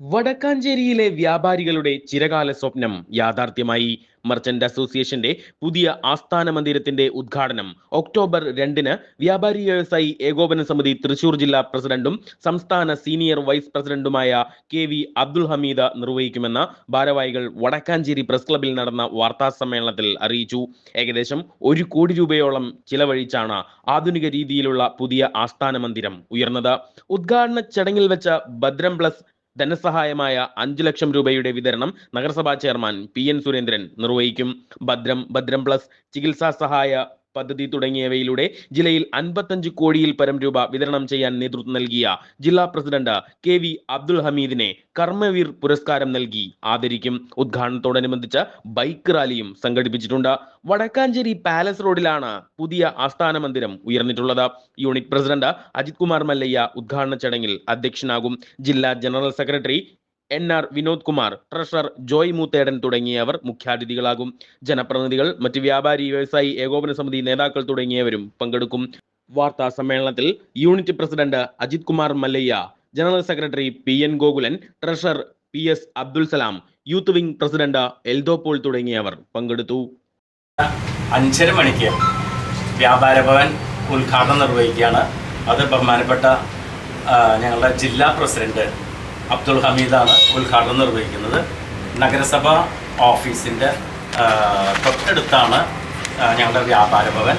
വടക്കാഞ്ചേരിയിലെ വ്യാപാരികളുടെ ചിരകാല സ്വപ്നം യാഥാർത്ഥ്യമായി. മർച്ചന്റ് അസോസിയേഷന്റെ പുതിയ ആസ്ഥാന മന്ദിരത്തിന്റെ ഉദ്ഘാടനം ഒക്ടോബർ രണ്ടിന് വ്യാപാരി വ്യവസായി ഏകോപന സമിതി തൃശൂർ ജില്ലാ പ്രസിഡന്റും സംസ്ഥാന സീനിയർ വൈസ് പ്രസിഡന്റുമായ കെ വി അബ്ദുൽ ഹമീദ നിർവഹിക്കുമെന്ന് ഭാരവാഹികൾ വടക്കാഞ്ചേരി പ്രസ് ക്ലബിൽ നടന്ന വാർത്താ സമ്മേളനത്തിൽ അറിയിച്ചു. ഏകദേശം ഒരു കോടി രൂപയോളം ചിലവഴിച്ചാണ് ആധുനിക രീതിയിലുള്ള പുതിയ ആസ്ഥാന മന്ദിരം ഉയർന്നത്. ഉദ്ഘാടന ചടങ്ങിൽ വെച്ച ഭദ്രം പ്ലസ് ധനസഹായമായ അഞ്ചു ലക്ഷം രൂപയുടെ വിതരണം നഗരസഭാ ചെയർമാൻ പി എൻ സുരേന്ദ്രൻ നിർവഹിക്കും. ഭദ്രം ഭദ്രം പ്ലസ് ചികിത്സാ സഹായ പദ്ധതി തുടങ്ങിയവയിലൂടെ ജില്ലയിൽ അൻപത്തഞ്ച് കോടിയിൽ പരം രൂപ വിതരണം ചെയ്യാൻ നേതൃത്വം നൽകിയ ജില്ലാ പ്രസിഡന്റ് കെ വി അബ്ദുൽ ഹമീദിനെ കർമ്മവീർ പുരസ്കാരം നൽകി. ആദരിക്കും. ഉദ്ഘാടനത്തോടനുബന്ധിച്ച് ബൈക്ക് റാലിയും സംഘടിപ്പിച്ചിട്ടുണ്ട്. വടക്കാഞ്ചേരി പാലസ് റോഡിലാണ് പുതിയ ആസ്ഥാന മന്ദിരം ഉയർന്നിട്ടുള്ളത്. യൂണിറ്റ് പ്രസിഡന്റ് അജിത് കുമാർ മല്ലയ്യ ഉദ്ഘാടന ചടങ്ങിൽ അധ്യക്ഷനാകും. ജില്ലാ general secretary N R Vinod Kumar treasurer Joy Moothedan തുടങ്ങിയവർ മുഖ്യാതിഥികളാകും. ജനപ്രതിനിധികൾ മറ്റ് വ്യാപാരി വ്യവസായി ഏകോപന സമിതി നേതാക്കൾ തുടങ്ങിയവരും പങ്കെടുക്കും. വാർത്താ സമ്മേളനത്തിൽ unit president Ajith Kumar Mallaiah general secretary P N Gokulan treasurer P S Abdul Salam youth wing president Eldho Paul തുടങ്ങിയവർ പങ്കെടുത്തു. അഞ്ചര മണിക്ക് വ്യാപാര ഭവൻ ഉദ്ഘാടനം നിർവഹിക്കുകയാണ്. അത് ബഹുമാനപ്പെട്ട ഞങ്ങളുടെ ജില്ലാ പ്രസിഡന്റ് അബ്ദുൾ ഹമീദാണ് ഉദ്ഘാടനം നിർവഹിക്കുന്നത്. നഗരസഭ ഓഫീസിന്റെ തൊട്ടടുത്താണ് ഞങ്ങളുടെ വ്യാപാര ഭവൻ.